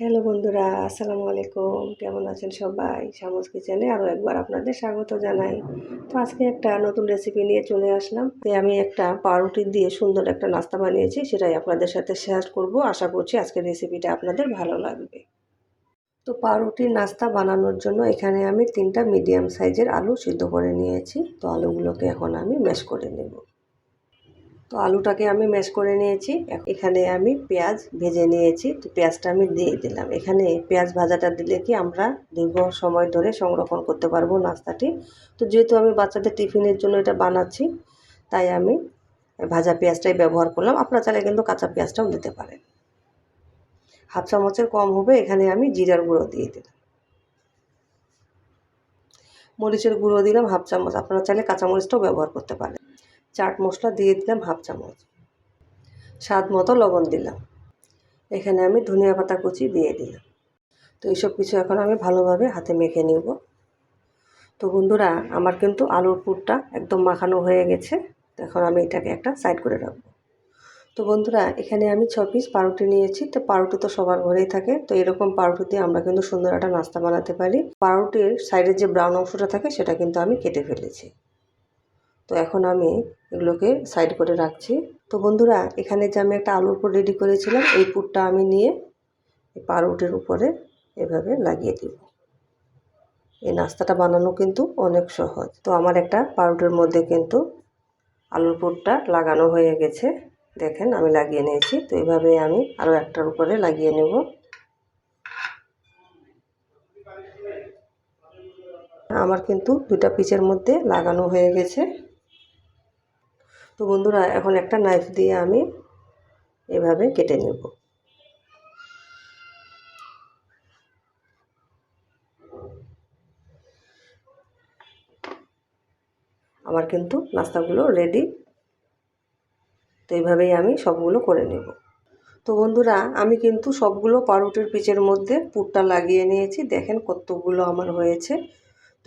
Hello বন্ধুরা, আসসালামু আলাইকুম। কেমন আছেন সবাই? সামুজ কিচেনে আরও একবার আপনাদের স্বাগত জানাই। তো আজকে একটা নতুন রেসিপি নিয়ে চলে আসলাম। তো আমি একটা পাউরুটি দিয়ে সুন্দর একটা নাস্তা বানিয়েছি, সেটাই আপনাদের সাথে শেয়ার করব। আশা করছি আজকের রেসিপিটা আপনাদের ভালো লাগবে। তো পাউরুটির নাস্তা বানানোর জন্য এখানে আমি তিনটা মিডিয়াম সাইজের আলু সিদ্ধ করে নিয়েছি। তো আলুগুলোকে এখন আমি ম্যাশ করে নেব। তো আলুটাকে আমি ম্যাশ করে নিয়েছি। এখানে আমি পেঁয়াজ ভেজে নিয়েছি। তো পেঁয়াজটা আমি দিয়ে দিলাম। এখানে পেঁয়াজ ভাজাটা দিলে কি আমরা দীর্ঘ সময় ধরে সংরক্ষণ করতে পারব নাস্তাটি। তো যেহেতু আমি বাচ্চাদের টিফিনের জন্য এটা বানাচ্ছি, তাই আমি ভাজা পেঁয়াজটাই ব্যবহার করলাম। আপনার চাইলে কিন্তু কাঁচা পেঁয়াজটাও দিতে পারেন। হাফ চামচের কম হবে, এখানে আমি জিরার গুঁড়ো দিয়ে দিলাম। মরিচের গুঁড়ো দিলাম হাফ চামচ। আপনারা চাইলে কাঁচামরিচটাও ব্যবহার করতে পারেন। চাট মশলা দিয়ে দিলাম হাফ চামচ। স্বাদ মতো লবণ দিলাম। এখানে আমি ধনিয়া পাতা কুচি দিয়ে দিলাম। তো এইসব কিছু এখন আমি ভালোভাবে হাতে মেখে নেব। তো বন্ধুরা, আমার কিন্তু আলুর পুরটা একদম মাখানো হয়ে গেছে। এখন আমি এটাকে একটা সাইড করে রাখব। তো বন্ধুরা, এখানে আমি ছ পিস পাউরুটি নিয়েছি। তো পাউরুটি তো সবার ঘরেই থাকে। তো এরকম পাউরুটি দিয়ে আমরা কিন্তু সুন্দর একটা নাস্তা বানাতে পারি। পাউরুটির সাইডের যে ব্রাউন অংশটা থাকে, সেটা কিন্তু আমি কেটে ফেলেছি। তো এখন আমি এগুলোকে সাইড করে রাখছি। তো বন্ধুরা, এখানে যে আমি একটা আলুর উপর রেডি করেছিলাম, এই পুরটা আমি নিয়ে পাউরুটির উপরে এভাবে লাগিয়ে দিব। এই নাস্তাটা বানানো কিন্তু অনেক সহজ। তো আমার একটা পাউরুটির মধ্যে কিন্তু আলুর পুরটা লাগানো হয়ে গেছে। দেখেন, আমি লাগিয়ে নিয়েছি। তো এইভাবে আমি আরও একটার উপরে লাগিয়ে নেব। আমার কিন্তু দুটা পিচের মধ্যে লাগানো হয়ে গেছে। তো বন্ধুরা, এখন একটা নাইফ দিয়ে আমি এভাবে কেটে নেব। আমার কিন্তু নাস্তাগুলো রেডি তো এইভাবেই আমি সবগুলো করে নেব। তো বন্ধুরা, আমি কিন্তু সবগুলো পাউরুটির পিচের মধ্যে পুরটা লাগিয়ে নিয়েছি। দেখেন কতগুলো আমার হয়েছে।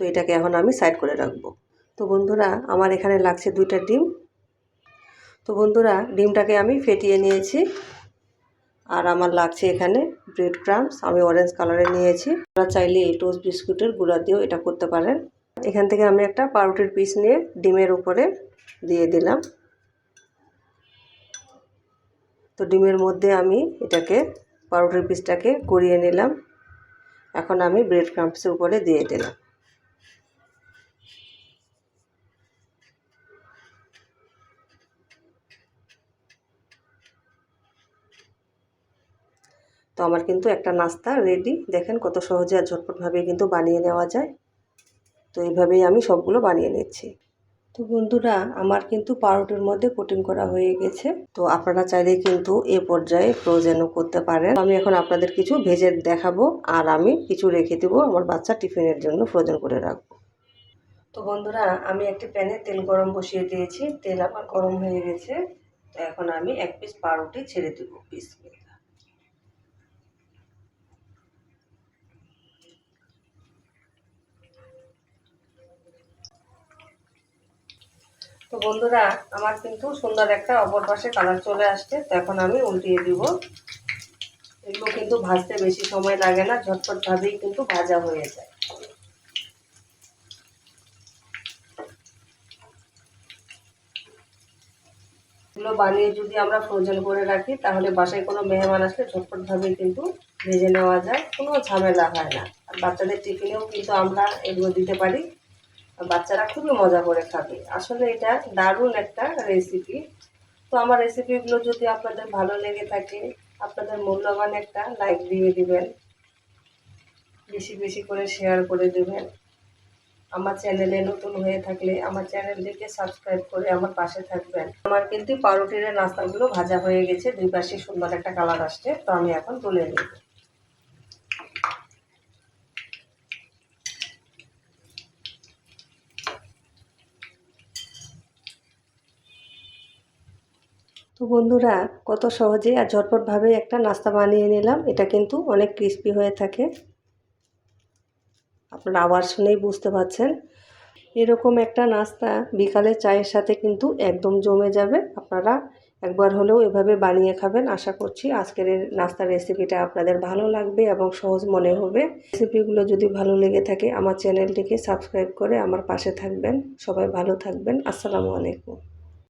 তো এটাকে এখন আমি সাইড করে রাখব। তো বন্ধুরা, আমার এখানে লাগছে দুইটা ডিম। তো বন্ধুরা, ডিমটাকে আমি ফেটিয়ে নিয়েছি। আর আমার লাগছে এখানে ব্রেড ক্রামস আমি অরেঞ্জ কালারে নিয়েছি। আপনারা চাইলে এই টোস্ট বিস্কুটের গুঁড়া দিয়েও এটা করতে পারেন। এখান থেকে আমি একটা পাউরুটির পিস নিয়ে ডিমের উপরে দিয়ে দিলাম। তো ডিমের মধ্যে আমি এটাকে, পাউরুটির পিসটাকে গড়িয়ে নিলাম। এখন আমি ব্রেড ক্রাম্পসের উপরে দিয়ে দিলাম। আমার কিন্তু একটা নাস্তা রেডি দেখেন কত সহজে আর ঝটপটভাবে কিন্তু বানিয়ে নেওয়া যায়। তো এইভাবেই আমি সবগুলো বানিয়ে নিচ্ছি। তো বন্ধুরা, আমার কিন্তু পাউরুটির মধ্যে কোটিং করা হয়ে গেছে। তো আপনারা চাইলে কিন্তু এ পর্যায়ে ফ্রোজেনও করতে পারেন। আমি এখন আপনাদের কিছু ভেজে দেখাবো আর আমি কিছু রেখে দেবো আমার বাচ্চা টিফিনের জন্য ফ্রোজেন করে রাখব। তো বন্ধুরা, আমি একটি প্যানে তেল গরম বসিয়ে দিয়েছি। তেল আমার গরম হয়ে গেছে। তো এখন আমি এক পিস পাউরুটি ছেড়ে দেবো। পিস তো বন্ধুরা, আমার কিন্তু সুন্দর একটা অপর পাশে কালার চলে আসছে, তো এখন আমি উল্টিয়ে দিব। এগুলো কিন্তু ভাজতে বেশি সময় লাগে না, ঝটপটভাবেই কিন্তু ভাজা হয়ে যায়। এগুলো বানিয়ে যদি আমরা ফ্রোজেন করে রাখি, তাহলে বাসায় কোনো মেহমান আসলে ঝটপটভাবে কিন্তু ভেজে নেওয়া যায়, কোনো ঝামেলা হয় না। আর বাচ্চাদের টিফিনেও কিন্তু আমরা এগুলো দিতে পারি। বাচ্চারা খুবই মজা করে খাবে। আসলে এটা দারুণ একটা রেসিপি তো আমার রেসিপিগুলো যদি আপনাদের ভালো লেগে থাকে, আপনাদের মূল্যবান একটা লাইক দিয়ে দিবেন। বেশি বেশি করে শেয়ার করে দেবেন। আমার চ্যানেলে নতুন হয়ে থাকলে আমার চ্যানেলটিকে সাবস্ক্রাইব করে আমার পাশে থাকবেন। আমার কিন্তু পাউরুটির নাস্তাগুলো ভাজা হয়ে গেছে, দুই পাশে সুন্দর একটা কালার আসছে, তো আমি এখন তুলে নেব। তো বন্ধুরা, কত সহজে আর ঝটপটভাবে একটা নাস্তা বানিয়ে নিলাম। এটা কিন্তু অনেক ক্রিস্পি হয়ে থাকে। আপনারা আওয়াজ শুনেই বুঝতে পারছেন। এরকম একটা নাস্তা বিকালে চায়ের সাথে কিন্তু একদম জমে যাবে। আপনারা একবার হলেও এভাবে বানিয়ে খাবেন। আশা করছি আজকের নাস্তার রেসিপিটা আপনাদের ভালো লাগবে এবং সহজ মনে হবে। রেসিপিগুলো যদি ভালো লেগে থাকে, আমার চ্যানেলটিকে সাবস্ক্রাইব করে আমার পাশে থাকবেন। সবাই ভালো থাকবেন। আসসালামু আলাইকুম।